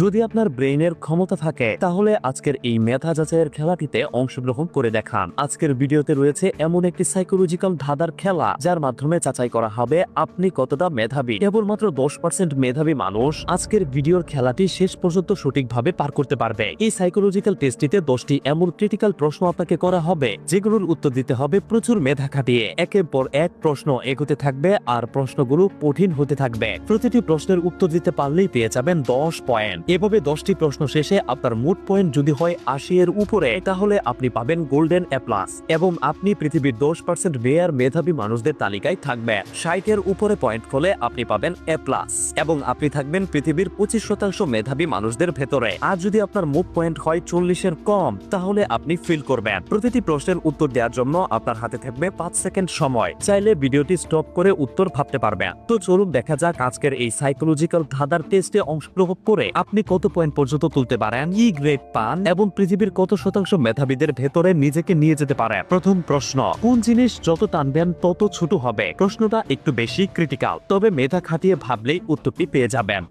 যদি আপনার ব্রেইনের ক্ষমতা থাকে, তাহলে আজকের এই মেধা যাচাইয়ের খেলাটিতে অংশগ্রহণ করে দেখান। আজকের ভিডিওতে রয়েছে এমন একটি সাইকোলজিক্যাল ধাঁধার খেলা, যার মাধ্যমে যাচাই করা হবে আপনি কতটা মেধাবী। কেবলমাত্র দশ পার্সেন্ট মেধাবী মানুষ আজকের ভিডিওর খেলাটি শেষ পর্যন্ত সঠিকভাবে পার করতে পারবে। এই সাইকোলজিক্যাল টেস্টটিতে দশটি এমন ক্রিটিক্যাল প্রশ্ন আপনাকে করা হবে, যেগুলোর উত্তর দিতে হবে প্রচুর মেধা খাটিয়ে। একের পর এক প্রশ্ন এগোতে থাকবে আর প্রশ্নগুলো কঠিন হতে থাকবে। প্রতিটি প্রশ্নের উত্তর দিতে পারলেই পেয়ে যাবেন দশ পয়েন্ট। এভাবে দশটি প্রশ্ন শেষে আপনার মোট পয়েন্ট যদি হয় আশি এর উপরে, তাহলে আপনি পাবেন গোল্ডেন এ প্লাস এবং আপনি পৃথিবীর দশ পার্সেন্ট রেয়ার মেধাবী মানুষদের তালিকায় থাকবেন। ষাটের উপরে পয়েন্ট হলে আপনি পাবেন এ প্লাস এবং আপনি থাকবেন পৃথিবীর পঁচিশ শতাংশ মেধাবী মানুষদের ভেতরে। আর যদি আপনার মুভ পয়েন্ট হয় চল্লিশের কম, তাহলে আপনি ফিল করবেন। প্রতিটি প্রশ্নের উত্তর দেওয়ার জন্য আপনার হাতে থাকবে পাঁচ সেকেন্ড সময়। চাইলে ভিডিওটি স্টপ করে উত্তর ভাবতে পারবেন। তো চলুন দেখা যাক আজকের এই সাইকোলজিক্যাল ধাঁধার টেস্টে অংশগ্রহণ করে আপনি কত পয়েন্ট পর্যন্ত তুলতে পারেন? ই গ্রেড পান এবং পৃথিবীর কত শতাংশ মেধাবীদের ভেতরে নিজেকে নিয়ে যেতে পারে প্রথম প্রশ্ন, কোন জিনিস যত টানবেন তত ছোট হবে? প্রশ্নটা একটু বেশি ক্রিটিক্যাল তবে মেধা খাটিয়ে ভাবলেই উত্তরটি পেয়ে যাবেন।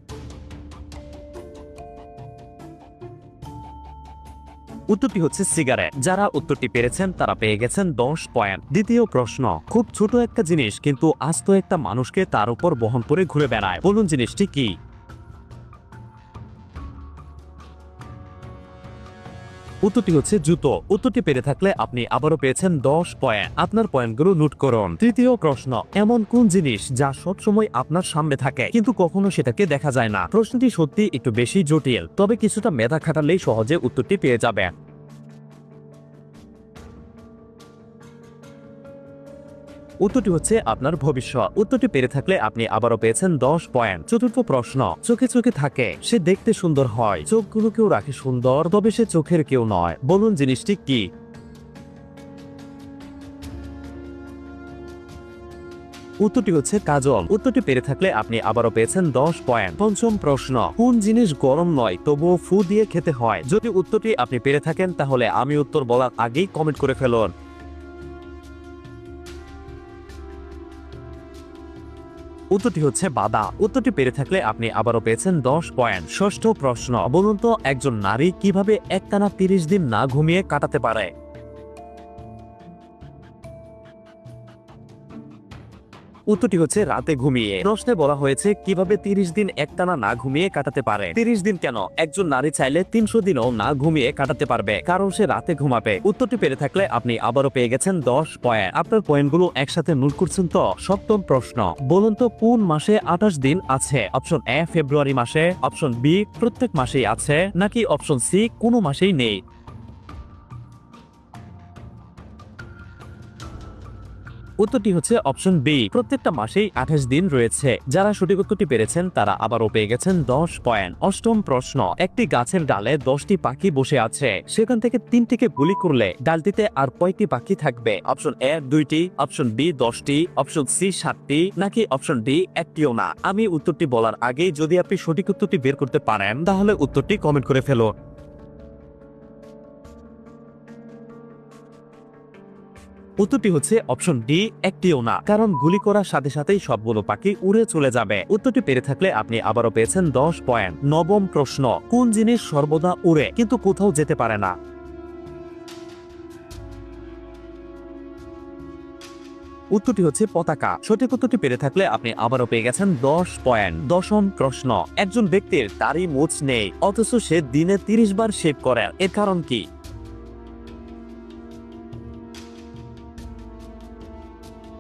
উত্তরটি হচ্ছে সিগারেট যারা উত্তরটি পেরেছেন তারা পেয়ে গেছেন দশ পয়েন্ট দ্বিতীয় প্রশ্ন, খুব ছোট একটা জিনিস কিন্তু আস্ত একটা মানুষকে তার উপর বহন করে ঘুরে বেড়ায়। বলুন জিনিসটি কি? উত্তরটি হচ্ছে জুতো। উত্তরটি পেরে থাকলে আপনি আবারও পেয়েছেন দশ পয়েন্ট। আপনার পয়েন্টগুলো নোট করুন। তৃতীয় প্রশ্ন, এমন কোন জিনিস যা সবসময় আপনার সামনে থাকে, কিন্তু কখনো সেটাকে দেখা যায় না? প্রশ্নটি সত্যি একটু বেশি জটিল, তবে কিছুটা মেধা খাটালেই সহজে উত্তরটি পেয়ে যাবেন। উত্তরটি হচ্ছে আপনার ভবিষ্যৎ। উত্তরটি পেরে থাকলে আপনি আবারও পেয়েছেন দশ পয়েন্ট। চতুর্থ প্রশ্ন, চোখে চোখে থাকে, সে দেখতে সুন্দর হয়। চোখগুলো কেউ রাখে সুন্দর, তবে সে চোখের কেউ নয়। বলুন জিনিসটি কি? উত্তরটি হচ্ছে কাজল। উত্তরটি পেরে থাকলে আপনি আবারও পেয়েছেন দশ পয়েন্ট। পঞ্চম প্রশ্ন, কোন জিনিস গরম নয়, তবুও ফু দিয়ে খেতে হয়? যদি উত্তরটি আপনি পেরে থাকেন, তাহলে আমি উত্তর বলার আগেই কমেন্ট করে ফেলুন। উত্তরটি হচ্ছে বাদা। উত্তরটি পেরে থাকলে আপনি আবারও পেয়েছেন দশ পয়েন্ট। ষষ্ঠ প্রশ্ন, বলুন তো একজন নারী কীভাবে একটানা তিরিশ দিন না ঘুমিয়ে কাটাতে পারে? উত্তরটি হচ্ছে রাতে ঘুমিয়ে। প্রশ্নে বলা হয়েছে কীভাবে তিরিশ দিন একটানা না ঘুমিয়ে কাটাতে পারে? তিরিশ দিন কেন? একজন নারী চাইলে তিনশো দিনও না ঘুমিয়ে কাটাতে পারবে। কারণ সে রাতে ঘুমাবে। উত্তরটি পেরে থাকলে আপনি আবারও পেয়ে গেছেন দশ পয়েন্ট। আপনার পয়েন্টগুলো একসাথে নোট করছেন তো? সপ্তম প্রশ্ন। বলুন তো কোন মাসে আঠাশ দিন আছে? অপশন এ, ফেব্রুয়ারি মাসে। অপশন বি, প্রত্যেক মাসেই আছে। নাকি অপশন সি, কোনো মাসেই নেই? উত্তরটি হচ্ছে অপশন বি। প্রত্যেকটা মাসেই আঠাশ দিন রয়েছে। যারা সঠিক উত্তরটি পেরেছেন, তারা আবারও পেয়ে গেছেন দশ পয়েন্ট। অষ্টম প্রশ্ন, একটি গাছের ডালে দশটি পাখি বসে আছে। সেখান থেকে তিনটিকে গুলি করলে ডালটিতে আর কয়টি পাখি থাকবে? অপশন এ, দুইটি। অপশন বি, দশটি। অপশন সি, সাতটি। নাকি অপশন ডি, একটিও না? আমি উত্তরটি বলার আগেই যদি আপনি সঠিক উত্তরটি বের করতে পারেন, তাহলে উত্তরটি কমেন্ট করে ফেলুন উত্তরটি হচ্ছে অপশন ডি, একটিও না। কারণ গুলি করার সাথে সাথেই সবগুলো পাখি উড়ে চলে যাবে। উত্তরটি পেরে থাকলে আপনি আবারও পেয়েছেন দশ পয়েন্ট। নবম প্রশ্ন, কোন জিনিস সর্বদা উড়ে, কিন্তু কোথাও যেতে পারে না? উত্তরটি হচ্ছে পতাকা। সঠিক উত্তরটি পেরে থাকলে আপনি আবারও পেয়ে গেছেন দশ পয়েন্ট। দশম প্রশ্ন, একজন ব্যক্তির তারই মুছ নেই, অথচ সে দিনে তিরিশ বার শেভ করে। এর কারণ কি?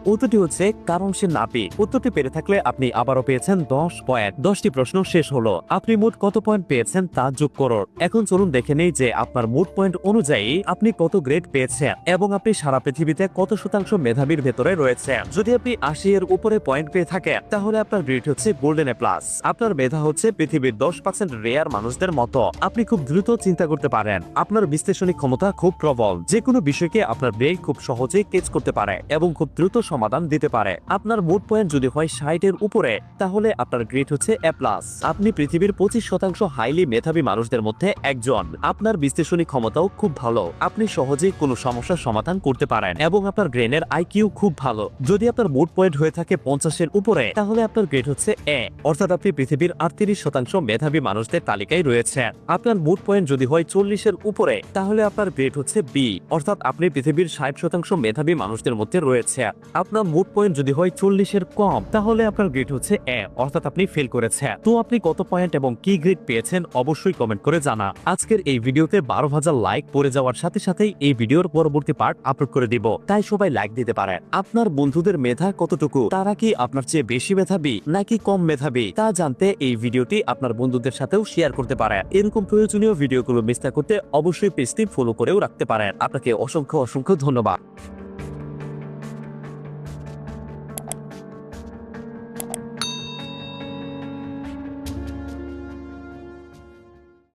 উত্তরটি হচ্ছে কারণ সে নাপি উত্তরটি পেরে থাকলে আপনি আবারও পেয়েছেন দশ পয়েন্ট। দশটি প্রশ্ন শেষ হলো, আপনি মোট কত পয়েন্ট পেয়েছেন তা যোগ করুন। এখন চলুন দেখে নেই যে আপনার মোট পয়েন্ট অনুযায়ী আপনি কত গ্রেড পেয়েছেন এবং আপনি সারা পৃথিবীতে কত শতাংশ মেধাবীর ভেতরে রয়েছেন। যদি আপনি আশি এর উপরে পয়েন্ট পেয়ে থাকেন, তাহলে আপনার গ্রেড হচ্ছে গোল্ডেন এ প্লাস। আপনার মেধা হচ্ছে পৃথিবীর দশ পার্সেন্ট রেয়ার মানুষদের মতো। আপনি খুব দ্রুত চিন্তা করতে পারেন। আপনার বিশ্লেষণী ক্ষমতা খুব প্রবল। যে কোনো বিষয়কে আপনার ব্রেন খুব সহজেই কেচ করতে পারে এবং খুব দ্রুত সমাধান দিতে পারে। আপনার মোট পয়েন্ট যদি হয় ষাটের উপরে, তাহলে আপনার গ্রেড হচ্ছে এ প্লাস আপনি পৃথিবীর পঁচিশ শতাংশ হাইলি মেধাবী মানুষদের মধ্যে একজন। আপনার বিশ্লেষণী ক্ষমতাও খুব ভালো। আপনি সহজেই কোনো সমস্যার সমাধান করতে পারেন এবং আপনার ব্রেনের আইকিউ খুব ভালো। যদি আপনার মোট পয়েন্ট হয়ে থাকে পঞ্চাশের উপরে, তাহলে আপনার গ্রেড হচ্ছে এ অর্থাৎ আপনি পৃথিবীর আটত্রিশ শতাংশ মেধাবী মানুষদের তালিকায় রয়েছেন। আপনার মোট পয়েন্ট যদি হয় চল্লিশের উপরে, তাহলে আপনার গ্রেড হচ্ছে বি অর্থাৎ আপনি পৃথিবীর ষাট শতাংশ মেধাবী মানুষদের মধ্যে রয়েছে আপনার মোট পয়েন্ট যদি হয় চল্লিশের কম, তাহলে আপনার গ্রেড হচ্ছে এ অর্থাৎ আপনি ফেল করেছেন। তো আপনি কত পয়েন্ট এবং কি গ্রেড পেয়েছেন অবশ্যই কমেন্ট করে জানা আজকের এই ভিডিওতে বারো হাজার লাইক পড়ে যাওয়ার সাথে সাথেই এই ভিডিওর পরবর্তী পার্ট আপলোড করে দিব। তাই সবাই লাইক দিতে পারে আপনার বন্ধুদের মেধা কতটুকু? তারা কি আপনার চেয়ে বেশি মেধাবী নাকি কম মেধাবী? তা জানতে এই ভিডিওটি আপনার বন্ধুদের সাথেও শেয়ার করতে পারে এরকম প্রয়োজনীয় ভিডিওগুলো মিস না করতে অবশ্যই পেজটি ফলো করেও রাখতে পারেন। আপনাকে অসংখ্য অসংখ্য ধন্যবাদ।